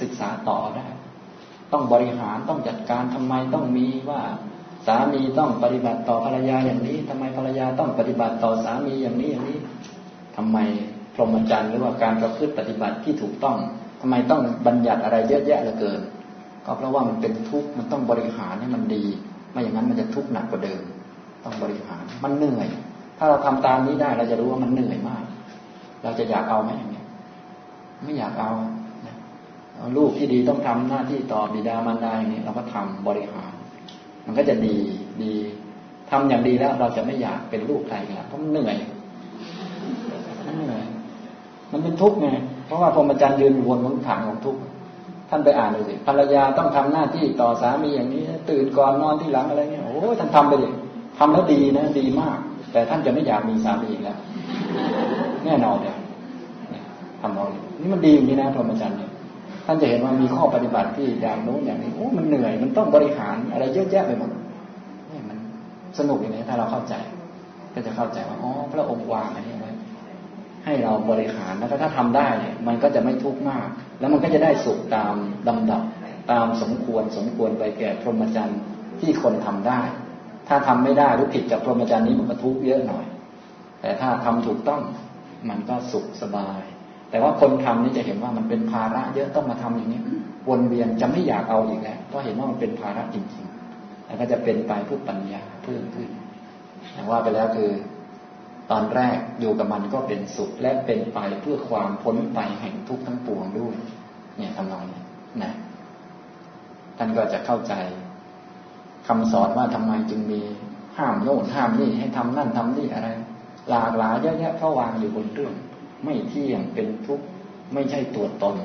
ศึกษาต่อได้ ต้องบริหารต้องจัดการทำไมต้องมีว่าสามีต้องปฏิบัติต่อภรรยาอย่างนี้ทำไมภรรยาต้องปฏิบัติต่อสามีอย่างนี้อย่างนี้ทำไมพรหมจรรย์หรือว่าการประพฤติปฏิบัติที่ถูกต้องทำไมต้องบัญญัติอะไรเยอะแยะเหลือเกิน ก็เพราะว่ามันเป็นทุกข์มันต้องบริหารให้มันดี ไม่อย่างนั้นมันจะทุกข์หนักกว่าเดิม ต้องบริหารมันเหนื่อย ถ้าเราทำตามนี้ได้เราจะรู้ว่ามันเหนื่อยมาก เราจะอยากเอาไหมอย่างนี้ไม่อยากเอา ลูกที่ดีต้องทำหน้าที่ต่อบิดามารดาอย่างนี้เราก็ทำบริหาร มันก็จะดีดีทำอย่างดีแล้ว เราจะไม่อยากเป็นลูกใครแล้วเพราะมันเหนื่อยมันเหนื่อย มันเป็นทุกข์ไงเพราะว่าพรหมจรรย์ยืนอยู่บนบนถังของทุกข์ท่านไปอ่านดูสิภรรยาต้องทำหน้าที่ต่อสามีอย่างนี้ ตื่นก่อนนอนที่หลังอะไรเงี้ยโอ้ท่านทำไปดิทำแล้วดีนะดีมาก แต่ท่านจะไม่อยากมีสามีอีกแล้วแน่นอนเลยทำเอาเลยนี่มันดีอย่างนี้นะพรหมจรรย์เนี่ย ท่านจะเห็นว่ามีข้อปฏิบัติที่อย่างโน้นอย่างนี้โอ้มันเหนื่อยมันต้องบริหารอะไรเยอะแยะไปหมดนี่มันสนุกอย่างนี้ถ้าเราเข้าใจ ก็จะเข้าใจว่าอ๋อพระองค์วางอันนี้ไว้ให้เราบริหารแล้วถ้าทำได้เนี่ยมันก็จะไม่ทุกข์มาก แล้วมันก็จะได้สุขตามลำดับตามสมควรสมควรไปแก่พรหมจรรย์ที่คนทำได้ ถ้าทำไม่ได้หรือผิดกับพรหมจรรย์นี้มันก็ทุกข์เยอะหน่อย แต่ถ้าทำถูกต้องมันก็สุขสบาย แต่ว่าคนทำนี่จะเห็นว่ามันเป็นภาระ เยอะต้องมาทำอย่างนี้วนเวียนจะไม่อยากเอาอีกแล้วเพราะเห็นว่ามันเป็นภาระจริงๆ แล้วก็จะเป็นไปเพื่อปัญญาเพิ่มขึ้นแต่ว่าไปแล้วคือ ตอนแรกอยู่กับมันก็เป็นสุขและเป็นไปเพื่อความพ้นไปแห่งทุกข์ทั้งปวงด้วย เนี่ยทำนองนี้นะท่านก็จะเข้าใจคำสอนว่าทำไมจึงมีห้ามโน่นห้ามนี่ให้ทำนั่นทำนี่อะไร หลากหลายเยอะแยะเพราวางอยู่บนเรื่อง ไม่เที่ยงเป็นทุกข์ไม่ใช่ตัวตน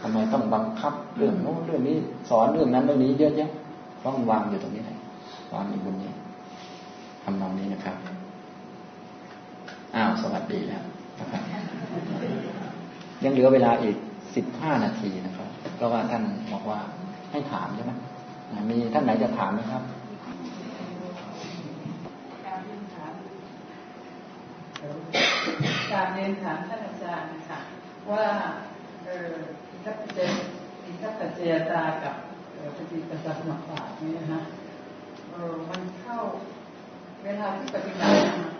ทำไมต้องบังคับเรื่องโน้นเรื่องนี้ สอนเรื่องนั้นเรื่องนี้เยอะแยะเพราะมันวางอยู่ตรงนี้แหละวางอยู่บนนี้ทำนองนี้นะครับอ้าวสวัสดีแล้วนะครับยังเหลือเวลาอีกสิบห้านาทีนะครับ เพราะว่าท่านบอกว่าให้ถามใช่ไหมมีท่านไหนจะถามไหมครับ การเรียนถามท่านอาจารย์ค่ะว่าเอออิทัปปัจเจอิทัปเจตากับปฏิปตัสสมบาทนี่นะฮะเออมันเข้าเวลาที่ปฏิบัตินะคะ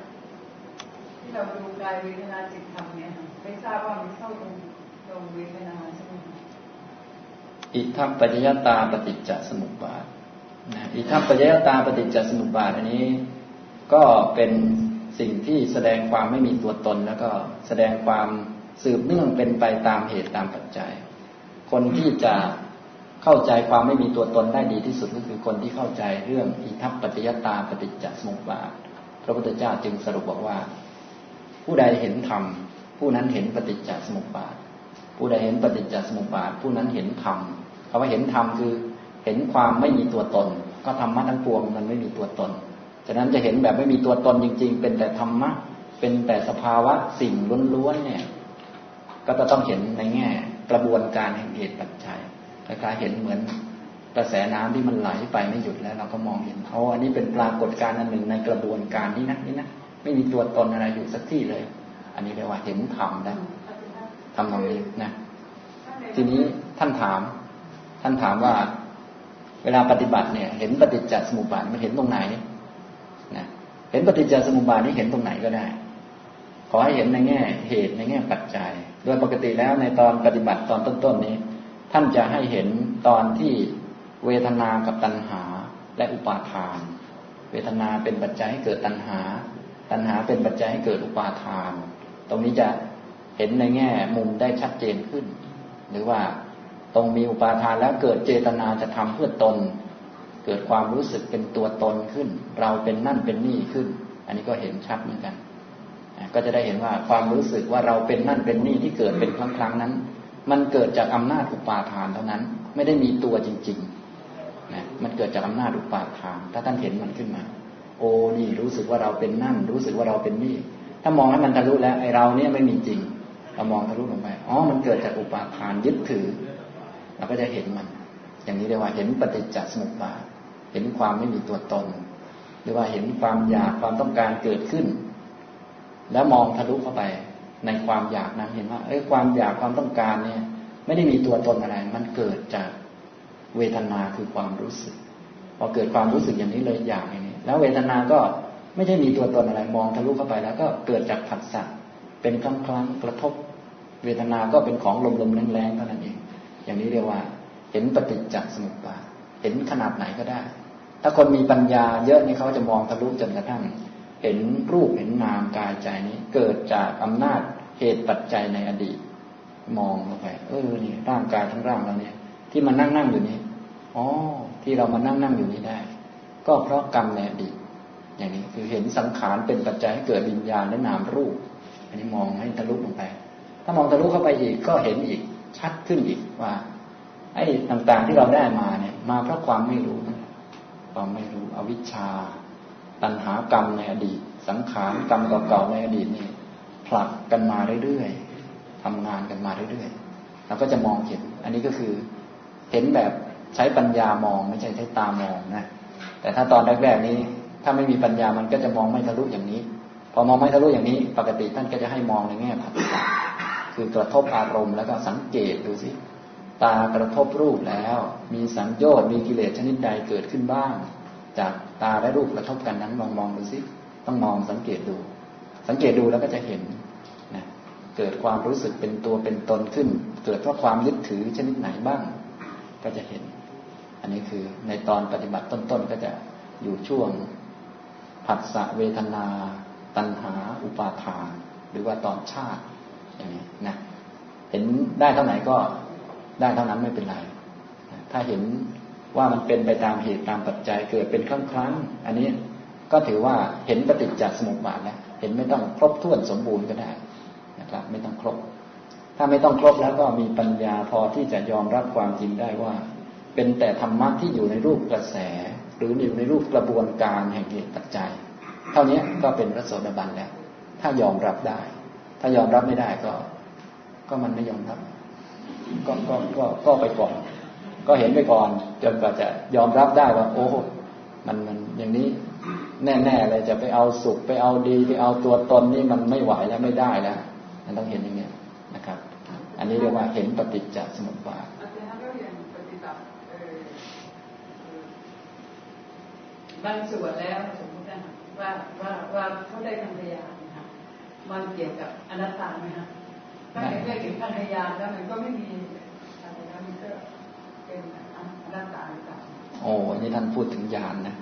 ที่เราดูกายเวทนาจิตธรรมเนี่ยไม่ทราบว่ามันเข้าตรงตรงเวทนาใช่ไหมอิทัปปัจยตาปฏิจจสมุปบาทอิทัปปัจยตาปฏิจจสมุปบาทอันนี้ ก็เป็น สิ่งที่แสดงความไม่มีตัวตน แล้วก็แสดงความสืบเนื่องเป็นไปตามเหตุตามปัจจัย คนที่จะเข้าใจความไม่มีตัวตนได้ดีที่สุดก็คือคนที่เข้าใจเรื่องอิทัปปัจยตาปฏิจจสมุปบาทพระพุทธเจ้าจึงสรุปบอกว่า ผู้ใดเห็นธรรมผู้นั้นเห็นปฏิจจสมุปบาท ผู้ใดเห็นปฏิจจสมุปบาท ผู้นั้นเห็นธรรมคำว่าเห็นธรรมคือเห็นความไม่มีตัวตน ก็ธรรมะทั้งปวงมันไม่มีตัวตน ฉะนั้นจะเห็นแบบไม่มีตัวตนจริง ๆ เป็นแต่ธรรมะ เป็นแต่สภาวะสิ่งล้วนๆเนี่ย ก็จะต้องเห็นในแง่กระบวนการแห่งเหตุปัจจัยคล้ายๆเห็นเหมือนกระแสน้ำที่มันไหลไปไม่หยุดแล้ว เราก็มองเห็นเขาอันนี้เป็นปรากฏการณ์อันหนึ่งในกระบวนการนี้นะนี่นะไม่มีตัวตนอะไรอยู่สักที่เลย อันนี้เรียกว่าเห็นธรรมได้ทำตรงนี้นะ ทีนี้ท่านถาม ท่านถามว่า เวลาปฏิบัติเนี่ย เห็นปฏิจจสมุปบาทมันเห็นตรงไหน เห็นปฏิจจสมุปบาทนี่เห็นตรงไหนก็ได้ ขอให้เห็นในแง่เหตุในแง่ปัจจัย โดยปกติแล้วในตอนปฏิบัติตอนต้นๆนี้ ท่านจะให้เห็นตอนที่เวทนากับตัณหาและอุปาทาน เวทนาเป็นปัจจัยให้เกิดตัณหา ตัณหาเป็นปัจจัยให้เกิดอุปาทาน ตรงนี้จะเห็นในแง่มุมได้ชัดเจนขึ้น หรือว่าตรงมีอุปาทานแล้วเกิดเจตนาจะทำเพื่อตน เกิดความรู้สึกเป็นตัวตนขึ้น เราเป็นนั่นเป็นนี่ขึ้น อันนี้ก็เห็นชัดเหมือนกัน ก็จะได้เห็นว่าความรู้สึกว่าเราเป็นนั่นเป็นนี่ที่เกิดเป็นครั้งครั้งนั้น มันเกิดจากอำนาจอุปาทานเท่านั้น ไม่ได้มีตัวจริงๆนะมันเกิดจากอำนาจอุปาทาน ถ้าท่านเห็นมันขึ้นมา โอ้นี่รู้สึกว่าเราเป็นนั่น รู้สึกว่าเราเป็นนี่ ถ้ามองให้มันทะลุแล้วไอเราเนี่ยไม่มีจริง เรามองทะลุลงไปอ๋อมันเกิดจากอุปาทานยึดถือ เราก็จะเห็นมัน อย่างนี้เรียกว่าเห็นปฏิจจสมุปบาท เห็นความไม่มีตัวตน หรือว่าเห็นความอยากความต้องการเกิดขึ้น แล้วมองทะลุเข้าไปในความอยากนั้นเห็นว่าเอ้ยความอยากความต้องการเนี่ย ไม่ได้มีตัวตนอะไร มันเกิดจากเวทนาคือความรู้สึก พอเกิดความรู้สึกอย่างนี้เลยอยากอย่างนี้ แล้วเวทนาก็ไม่ใช่มีตัวตนอะไรมองทะลุเข้าไปแล้วก็เกิดจากผัสสะเป็นครั้งครั้งกระทบ เวทนาก็เป็นของลมๆแรงๆเท่านั้นเอง อย่างนี้เรียกว่า เห็นปฏิจจสมุปบาท เห็นขนาดไหนก็ได้ ถ้าคนมีปัญญาเยอะนี่เขาจะมองทะลุจนกระทั่งเห็นรูปเห็นนามกายใจนี้ เกิดจากอำนาจเหตุปัจจัยในอดีต มองลงไปเออนี่ร่างกายทั้งร่างเราเนี่ย ที่มันนั่งนั่งอยู่นี้อ๋อที่เรามานั่งนั่งอยู่นี้ได้ ก็เพราะกรรมในอดีต อย่างนี้คือเห็นสังขารเป็นปัจจัยให้เกิดวิญญาณและนามรูป อันนี้มองให้ทะลุลงไป ถ้ามองทะลุเข้าไปอีกก็เห็นอีกชัดขึ้นอีกว่า ไอ้ต่างๆที่เราได้มาเนี่ย มาเพราะความไม่รู้นะความไม่รู้อวิชชา ตัณหากรรมในอดีต สังขารกรรมเก่าๆในอดีตนี่ผลักกันมาเรื่อยๆทำงานกันมาเรื่อยๆเราก็จะมองเห็น อันนี้ก็คือเห็นแบบใช้ปัญญามองไม่ใช่ใช้ตามองนะแต่ถ้าตอนแรกๆนี้ ถ้าไม่มีปัญญามันก็จะมองไม่ทะลุอย่างนี้ พอมองไม่ทะลุอย่างนี้ ปกติท่านก็จะให้มองในแง่ผัสสะคือกระทบอารมณ์แล้วก็สังเกตดูสิ ตากระทบรูปแล้ว มีสัญญาณมีกิเลสชนิดใดเกิดขึ้นบ้าง จากตาและรูปกระทบกันนั้นลองมองดูสิต้องมองสังเกตดู สังเกตดูแล้วก็จะเห็นนะเกิดความรู้สึกเป็นตัวเป็นตนขึ้น เกิดเพราะความยึดถือชนิดไหนบ้าง ก็จะเห็น อันนี้คือในตอนปฏิบัติต้นๆก็จะอยู่ช่วงผัสสะเวทนา ตัณหา อุปาทาน หรือว่าตอนชาติอย่างนี้นะเห็นได้เท่าไหร่ก็ ได้เท่านั้นไม่เป็นไร ถ้าเห็นว่ามันเป็นไปตามเหตุตามปัจจัยเกิดเป็นครั้งครั้ง อันนี้ก็ถือว่าเห็นปฏิจจสมุปบาทแล้วเห็นไม่ต้องครบถ้วนสมบูรณ์ก็ได้นะครับ ไม่ต้องครบ ถ้าไม่ต้องครบแล้วก็มีปัญญาพอที่จะยอมรับความจริงได้ว่า เป็นแต่ธรรมะที่อยู่ในรูปกระแส หรืออยู่ในรูปกระบวนการแห่งเหตุปัจจัย เท่านี้ก็เป็นพระโสดาบันแล้ว ถ้ายอมรับได้ ถ้ายอมรับไม่ได้ก็ ก็มันไม่ยอมรับ ก็ก็ก็ก็ไปก่อน ก็เห็นไปก่อน จนกว่าจะยอมรับได้ว่า โอ้มันมันอย่างนี้ แน่ๆเลยจะไปเอาสุขไปเอาดีไปเอาตัวตนนี่มันไม่ไหวแล้วไม่ได้แล้วมันต้องเห็นอย่างเงี้ยนะครับ อันนี้เรียกว่าเห็นปฏิจจสมุปบาทบางส่วนแล้วสมมติว่าว่าว่าเขาได้ทำพยานนะคะมันเกี่ยวกับอนัตตาไหมคะ ถ้าเกิดได้ถึงพันยานแล้วมันก็ไม่มีอะไรแล้วมันก็เป็นอนัตตาหรือเปล่าโอ้นี่ท่านพูดถึงญาณนะ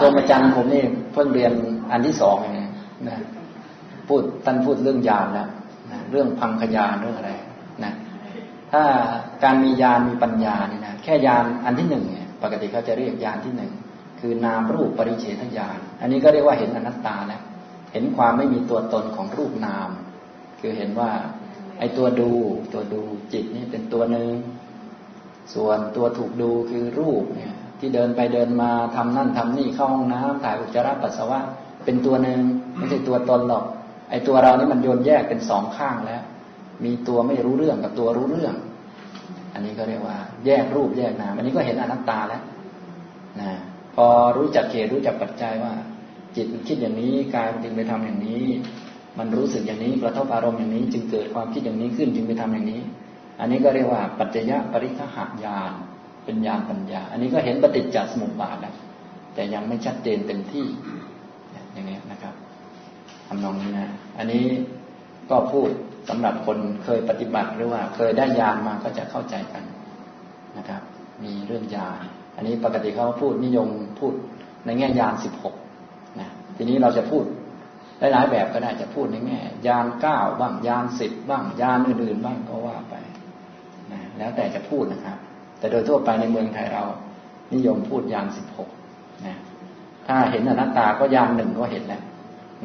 ตัวอาจารย์ผมนี่เพิ่งเรียนอันที่สองเองนะพูดท่านพูดเรื่องญาณแล้วนะเรื่องพังขยานเรื่องอะไรนะถ้าการมีญาณมีปัญญาเนี่ยนะแค่ญาณอันที่หนึ่งเนี่ยปกติเขาจะเรียกญาณที่หนึ่งคือนามรูปปริเฉทญาณอันนี้ก็เรียกว่าเห็นอนัตตาแล้วเห็นความไม่มีตัวตนของรูปนาม คือเห็นว่า ไอ้ตัวดูตัวดูจิตนี่เป็นตัวหนึ่งส่วนตัวถูกดูคือรูปเนี่ย ที่เดินไปเดินมาทำนั่นทำนี่เข้าห้องน้ำถ่ายอุจจาระปัสสาวะ เป็นตัวหนึ่งไม่ใช่ตัวตนหรอก ไอ้ตัวเรานี่มันโยนแยกเป็นสองข้างแล้ว มีตัวไม่รู้เรื่องกับตัวรู้เรื่อง อันนี้ก็เรียกว่า แยกรูปแยกนามอันนี้ก็เห็นอนัตตาแล้วนะพอรู้จักเหตุรู้จักปัจจัยว่า จิตมันคิดอย่างนี้กายมันจึงไปทำอย่างนี้ มันรู้สึกอย่างนี้กระทบอารมณ์อย่างนี้ จึงเกิดความคิดอย่างนี้ขึ้นจึงไปทำอย่างนี้ อันนี้ก็เรียกว่าปัจจยปริคหายานเป็นญาณปัญญา อันนี้ก็เห็นปฏิจจสมุปบาทแล้วแต่ยังไม่ชัดเจนเต็มที่อย่างนี้นะครับทำนองนี้นะอันนี้ก็พูดสำหรับคนเคยปฏิบัติหรือว่า เคยได้ญาณมาก็จะเข้าใจกันนะครับ มีเรื่องญาณอันนี้ปกติเขาพูดนิยมพูดในแง่ญาณสิบหกนะทีนี้เราจะพูด หลายๆแบบก็ได้จะพูดในแง่ญาณเก้าบ้างญาณสิบบ้างญาณอื่นๆบ้างก็ว่าไปนะแล้วแต่จะพูดนะครับ แต่โดยทั่วไปในเมืองไทยเรา นิยมพูดญาณสิบหกนะถ้าเห็นอนัตตาก็ญาณหนึ่งก็เห็นแล้ว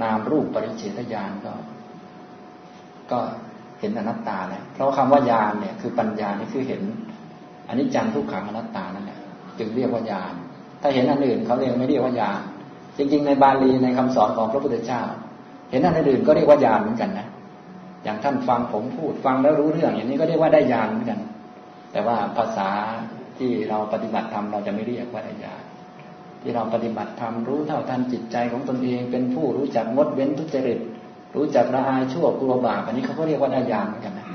นามรูปปริเฉทญาณก็ ก็เห็นอนัตตาแล้วเพราะคำว่าญาณเนี่ยคือปัญญานี่คือเห็นอันนี้จังทุกขังอนัตตานั่นแหละจึงเรียกว่าญาณถ้าเห็นอันอื่นเขาเรียกไม่เรียกว่าญาณจริงๆ ในบาลีในคำสอนของพระพุทธเจ้า ห็นอันอื่นก็เรียกว่าญาณเหมือนกันนะอย่างท่านฟังผมพูดฟังแล้วรู้เรื่อง อย่างนี้ก็เรียกว่าได้ญาณเหมือนกัน แต่ว่าภาษาที่เราปฏิบัติธรรมเราจะไม่เรียกว่าได้ญาณที่เราปฏิบัติธรรมรู้เท่าทันจิตใจของตนเอง เป็นผู้รู้จักงดเว้นทุจริต รู้จักละอายชั่วกลัวบาปอันนี้เขาก็เรียกว่าได้ญาณเหมือนกันนะ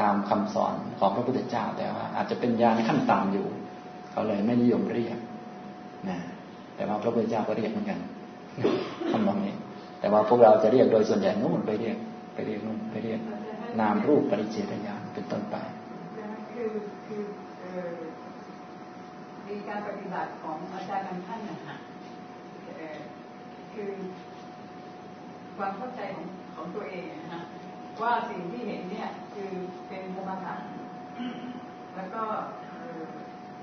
ตามคำสอนของพระพุทธเจ้า แต่ว่าอาจจะเป็นญาณขั้นต่ำอยู่ เขาเลยไม่นิยมเรียกนะแต่ว่าพระพุทธเจ้าก็เรียกเหมือนกัน แต่ว่าพวกเราจะเรียกโดยส่วนใหญ่นู่นไปเรียกไปเรียกนู่นไปเรียกนามรูปปริเฉทญาณเป็นต้นไปคือคือมีการปฏิบัติของอาจารย์บางท่านนะคะคือความเข้าใจของของตัวเองนะฮะว่าสิ่งที่เห็นเนี่ยคือเป็นสมถะแล้วก็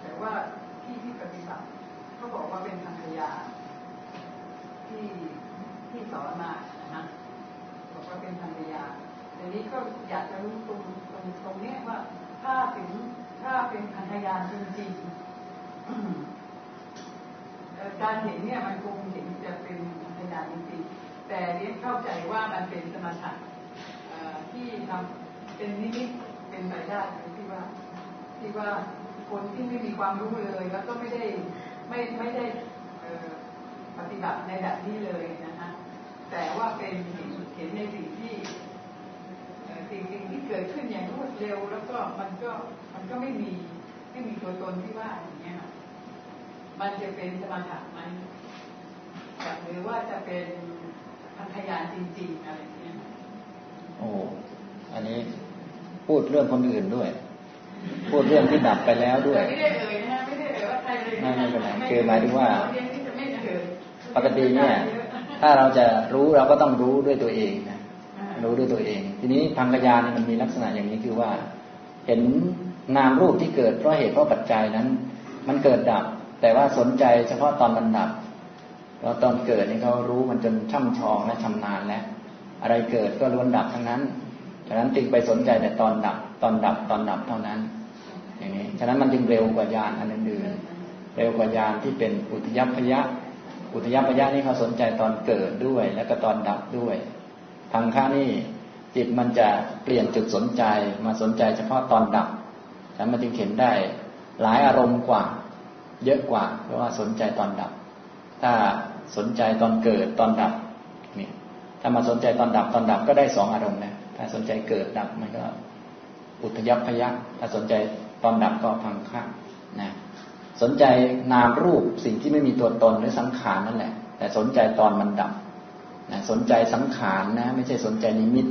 แต่ว่าที่ที่ปฏิบัติเขาบอกว่าเป็นทางขยา สอนมานะฮะบอกว่าเป็นทางขยาทีนี้ก็อยากจะรู้ตรงตรงตรงนี้ว่าถ้าถึงถ้าเป็นพันธยาจริงๆการเห็นเนี่ยมันคงเห็นจะเป็นพันธยาจริงๆแต่เรียนเข้าใจว่ามันเป็นสมถะที่ทำเป็นนิมิตเป็นไปได้ที่ว่าที่ว่าคนที่ไม่มีความรู้เลย แล้วก็ไม่ได้ไม่ไม่ได้ปฏิบัติในแบบนี้เลยนะคะแต่ว่าเป็นเห็นเห็นในสิ่งที่ เอ่อสิ่งสิ่งที่เกิดขึ้นอย่างรวด เร็วแล้วก็มันก็มันก็ไม่มีไม่มีตัวตนที่ว่าอย่างเงี้ยค่ะมันจะเป็นสมถะไหมหรือว่าจะเป็นพันธยานจริง ๆ อะไรอย่างเงี้ยโอ้อันนี้พูดเรื่องคนอื่นด้วย พูดเรื่องที่ดับไปแล้วด้วยแต่ไม่ได้เอ่ยนะฮะไม่ได้เอ่ยว่าใครเลยไม่ไม่เป็นไรคือหมายถึงว่าเรียนที่จะไม่เอ่ยปกติเนี่ย ถ้าเราจะรู้เราก็ต้องรู้ด้วยตัวเองนะ รู้ด้วยตัวเอง ทีนี้พังกยานมันมีลักษณะอย่างนี้คือว่า เห็นนามรูปที่เกิดเพราะเหตุเพราะปัจจัยนั้น มันเกิดดับ แต่ว่าสนใจเฉพาะตอนมันดับเพราตอนเกิดนี่เขารู้มันจนช่ำชองและชำนาญแล้ว อะไรเกิดก็ล้วนดับทั้งนั้นฉะนั้นจึงไปสนใจแต่ตอนดับ ตอนดับตอนดับเท่านั้น อย่างนี้ฉะนั้นมันจึงเร็วกว่ายานอันอื่นเร็วกว่ายานที่เป็นอุทยพยะ อุทยพยะนี่เขาสนใจตอนเกิดด้วย แล้วก็ตอนดับด้วย ทางข้านี่จิตมันจะเปลี่ยนจุดสนใจมาสนใจเฉพาะตอนดับฉันมันจึงเห็นได้หลายอารมณ์กว่า เยอะกว่า เพราะว่าสนใจตอนดับ ถ้าสนใจตอนเกิดตอนดับนี่ถ้ามาสนใจตอนดับตอนดับก็ได้สองอารมณ์นะถ้าสนใจเกิดดับมันก็ อุทยพยะถ้าสนใจตอนดับก็พังค่านะสนใจนามรูปสิ่งที่ไม่มีตัวตนหรือสังขารนั่นแหละ แต่สนใจตอนมันดับ นะสนใจสังขารนะไม่ใช่สนใจนิมิต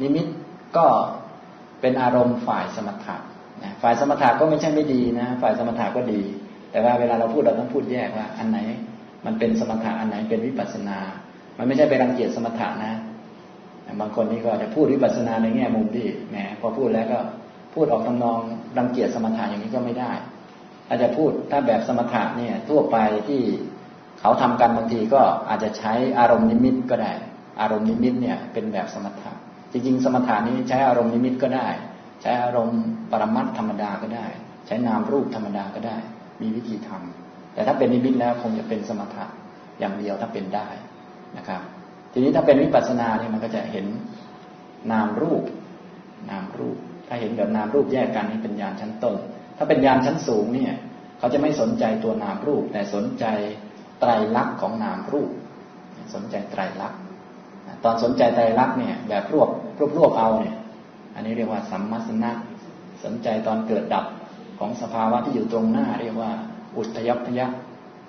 นิมิตก็เป็นอารมณ์ฝ่ายสมถะนะฝ่ายสมถะก็ไม่ใช่ไม่ดีนะ ฝ่ายสมถะก็ดี แต่ว่าเวลาเราพูดเราต้องพูดแยกว่า อันไหน มันเป็นสมถะอันไหนเป็นวิปัสนา มันไม่ใช่ไปรังเกียจสมถะนะบางคนนี่ก็จะพูดวิปัสนาในแง่มุมที่แหมพอพูดแล้วก็พูดออกทำนองรังเกียจสมถะอย่างนี้ก็ไม่ได้อาจจะพูดถ้าแบบสมถะเนี่ยทั่วไปที่ เขาทำกันบางทีก็อาจจะใช้อารมณ์นิมิตก็ได้ อารมณ์นิมิตเนี่ยเป็นแบบสมถะจริง ๆ สมถะนี้ใช้อารมณ์นิมิตก็ได้ ใช้อารมณ์ปรมัตธรรมดาก็ได้ ใช้นามรูปธรรมดาก็ได้ มีวิธีทำแต่ถ้าเป็นนิมิตแล้วคงจะเป็นสมถะอย่างเดียวถ้าเป็นได้นะครับ ทีนี้ถ้าเป็นวิปัสสนาเนี่ยมันก็จะเห็นนามรูป นามรูป ถ้าเห็นแบบนามรูปแยกกันนี่เป็นญาณชั้นต้น ถ้าเป็นญาณชั้นสูงเนี่ย เขาจะไม่สนใจตัวนามรูปแต่สนใจ ไตรลักษณ์ของนามรูป สนใจไตรลักษณ์ตอนสนใจไตรลักษณ์เนี่ยแบบรวบรวบรวบเอาเนี่ย อันนี้เรียกว่าสัมมัสนะสนใจตอนเกิดดับของสภาวะที่อยู่ตรงหน้า เรียกว่า อุทยพยะ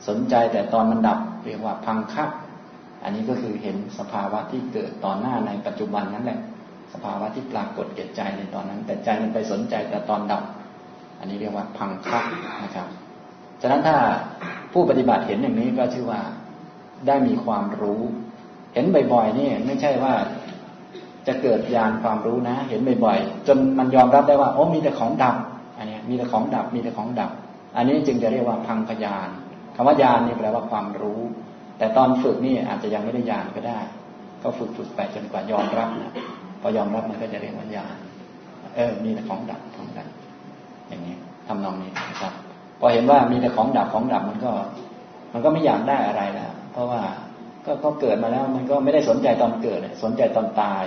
สนใจแต่ตอนมันดับ เรียกว่าพังคับอันนี้ก็คือเห็นสภาวะที่เกิดต่อหน้าในปัจจุบันนั่นแหละ สภาวะที่ปรากฏเกิดใจในตอนนั้น แต่ใจมันไปสนใจแต่ตอนดับ อันนี้เรียกว่าพังคับนะครับ ฉะนั้นถ้า ผู้ปฏิบัติเห็นอย่างนี้ก็ชื่อว่าได้มีความรู้ เห็นบ่อยๆนี่ไม่ใช่ว่าจะเกิดญาณความรู้นะ เห็นบ่อยๆจนมันยอมรับได้ว่าโอ้มีแต่ของดับอันนี้มีแต่ของดับมีแต่ของดับ อันนี้จึงจะเรียกว่าพังพยานคำว่าญาณนี่แปลว่าความรู้ แต่ตอนฝึกนี่อาจจะยังไม่ได้ญาณก็ได้ ก็ฝึกฝึกไปจนกว่ายอมรับนะพอยอมรับมันก็จะเรียกว่าญาณเออมีแต่ของดับของดับอย่างนี้ทำนองนี้นะครับ พอเห็นว่ามีแต่ของดับของดับมันก็ มันก็ไม่อยากได้อะไรแล้วเพราะว่าก็ก็เกิดมาแล้ว มันก็ไม่ได้สนใจตอนเกิด สนใจตอนตาย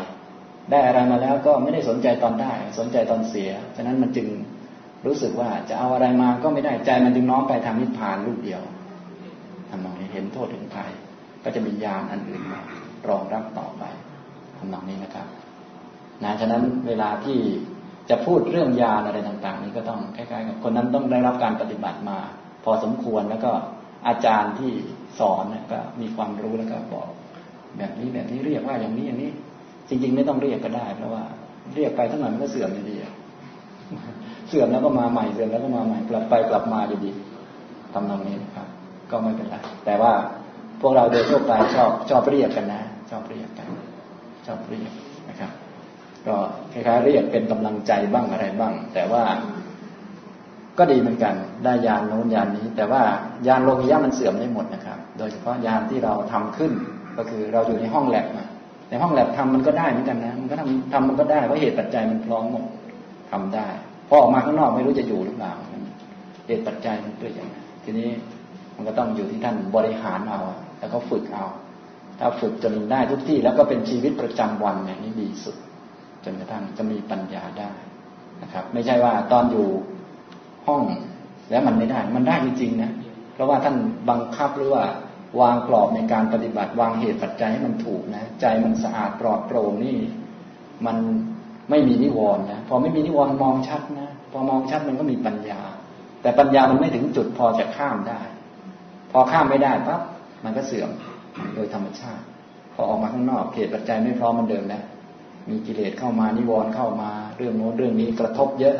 ได้อะไรมาแล้วก็ไม่ได้สนใจตอนได้ สนใจตอนเสียฉะนั้นมันจึงรู้สึกว่าจะเอาอะไรมาก็ไม่ได้ใจมันจึงน้อมไปทางนิพพานลูกเดียวทำนองนี้เห็นโทษเห็นภัยก็จะมียามอันอื่นมารองรับต่อไปทำนองนี้นะครับนะฉะนั้นเวลาที่ จะพูดเรื่องยาอะไรต่าง ๆ นี้ก็ต้องคล้ายๆกับคนนั้นต้องได้รับการปฏิบัติมา พอสมควรแล้วก็อาจารย์ที่สอนก็มีความรู้แล้วก็บอก แบบนี้แบบนี้เรียกว่าอย่างนี้อย่างนี้ จริง ๆ ไม่ต้องเรียกก็ได้ เพราะว่าเรียกไปทั้งหน่อยมันก็เสื่อมอยู่ดีเสื่อมแล้วก็มาใหม่เสื่อมแล้วก็มาใหม่กลับไปกลับมาอยู่ดีทำนองนี้นะครับ ก็ไม่เป็นไรแต่ว่าพวกเราโดยทั่วไปชอบชอบเรียกกันนะ ชอบเรียกกัน ชอบเรียกนะครับ ก็คล้ายๆเรียกเป็นกำลังใจบ้างอะไรบ้าง แต่ว่าก็ดีเหมือนกัน ได้ยานโน้นยานนี้ แต่ว่ายานโลกิยะมันเสื่อมได้หมดนะครับ โดยเฉพาะยานที่เราทำขึ้น ก็คือเราอยู่ในห้องแลบในห้องแลบทำมันก็ได้เหมือนกันนะ มันก็ทำทำมันก็ได้เพราะเหตุปัจจัยมันพร้อมหมดทำได้พอออกมาข้างนอกไม่รู้จะอยู่หรือเปล่าเหตุปัจจัยมันเปลี่ยนทีนี้มันก็ต้องอยู่ที่ท่านบริหารเอาแล้วก็ฝึกเอา ถ้าฝึกจนได้ทุกที่แล้วก็เป็นชีวิตประจำวันอย่างนี้ดีสุด จนกระทั่งจะมีปัญญาได้นะครับ ไม่ใช่ว่าตอนอยู่ห้องแล้วมันไม่ได้ มันได้จริงๆนะเพราะว่าท่านบังคับหรือว่าวางกรอบในการปฏิบัติวางเหตุปัจจัยให้มันถูกนะ ใจมันสะอาดปลอดโปร่งนี่ มันไม่มีนิวรณ์นะพอไม่มีนิวรณ์มองชัดนะพอมองชัดมันก็มีปัญญา แต่ปัญญามันไม่ถึงจุดพอจะข้ามได้ พอข้ามไม่ได้ปั๊บมันก็เสื่อมโดยธรรมชาติ พอออกมาข้างนอกเหตุปัจจัยไม่พร้อมมันเดิมแล้ว มีกิเลสเข้ามานิวรณ์เข้ามา เรื่องโน้นเรื่องนี้กระทบเยอะ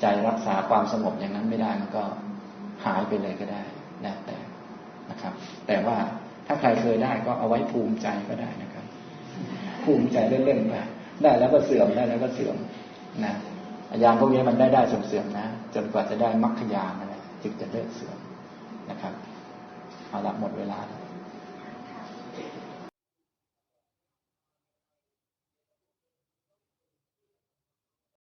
ใจรักษาความสงบอย่างนั้นไม่ได้มันก็หายไปเลยก็ได้แล้วแต่นะครับ แต่ว่าถ้าใครเคยได้ก็เอาไว้ภูมิใจก็ได้นะครับ ภูมิใจเล่นๆไปได้แล้วก็เสื่อมได้แล้วก็เสื่อมนะยานพวกนี้มันได้ได้เสื่อมๆนะ จนกว่าจะได้มรรคยานนั่นแหละจึงจะเลิกเสื่อมนะครับเอาละหมดเวลาแล้ว